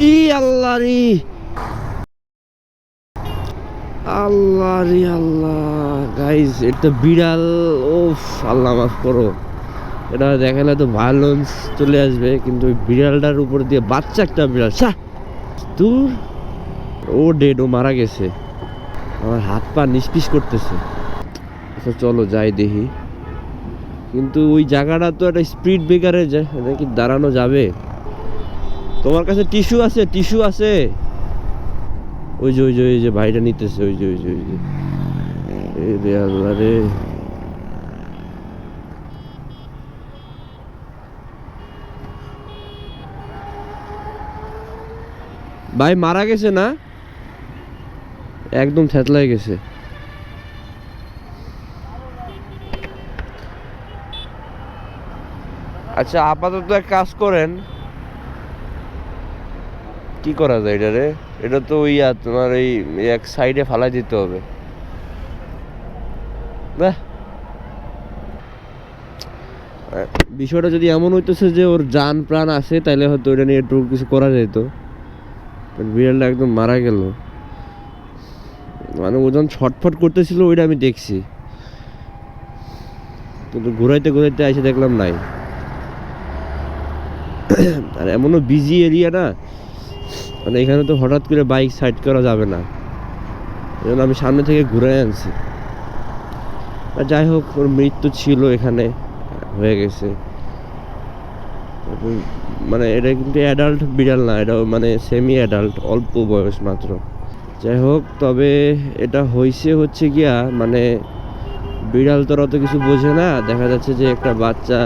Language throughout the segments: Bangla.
ই আল্লাহ রে। আল্লাহ রে আল্লাহ। গাইজ এটা বিড়াল। ওফ আল্লাহ মাফ করো। এটা দেখালে তো ভায়োলেন্স চলে আসবে, কিন্তু ওই বিড়ালটার উপর দিয়ে বাচ্চা একটা বিড়াল সা দূর। ও ডেড ও মারা গেছে। আমার হাত পা নিষ্পিস করতেছে। আচ্ছা চলো যাই দেখি। কিন্তু ওই জায়গাটা তো একটা স্পিড ব্রেকারে যায় এটা কি দাঁড়ানো যাবে? তোমার কাছে টিস্যু আছে টিস্যু আছে। ওই যে ওই যে ওই যে, ভাইটা নিতেছে, ওই যে ওই যে ওই যে। রে আল্লাহ রে। ভাই, মারা গেছে না? একদম থেতলাই গেছে। আচ্ছা আপাতত এক কাজ করেন। কি করা যায় এটা রে? এটা তো ইয়া, তোমার এই, এক সাইডে ফালা দিতে হবে। বাহ। বিষয়টা যদি এমন হইতেছে যে ওর জান প্রাণ আছে তাহলে হয়তো ওইটা নিয়ে একটু কিছু করা যেত বিড়ালটা একদম মারা গেল। মানে ওজন ছটফট করতেছিল, ওইটা আমি দেখছি। কিন্তু ঘুরাইতে ঘুরাইতে এসে দেখলাম নাই। আর এমনও বিজি এরিয়া না মানে এখানে তো হঠাৎ করে বাইক সাইড করা যাবে না। এই আমি সামনে থেকে ঘুরে আনছি। আর যাই হোক, ওর মৃত্যু ছিল এখানে, হয়ে গেছে। মানে এটা কিন্তু অ্যাডাল্ট বিড়াল না এটা মানে সেমি অ্যাডাল্ট অল্প বয়স মাত্র। যাই হোক, তবে এটা হয়েছে হচ্ছে গিয়া মানে বিড়াল তো অত কিছু বোঝে না। দেখা যাচ্ছে যে একটা বাচ্চা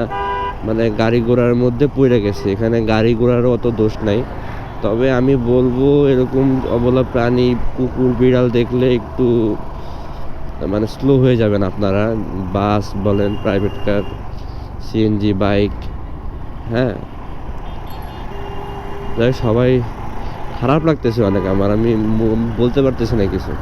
মানে গাড়ি ঘোড়ার মধ্যে পড়ে গেছে। এখানে গাড়ি ঘোড়ারও অত দোষ নাই। তবে আমি বলব এরকম অবলা প্রাণী, কুকুর, বিড়াল দেখলে একটু মানে স্লো হয়ে যাবেন আপনারা। বাস বলেন প্রাইভেট কার সিএনজি বাইক হ্যাঁ। সবাই খারাপ লাগতেছে অনেক আমার, আমি বলতে পারতেছি না কিছু।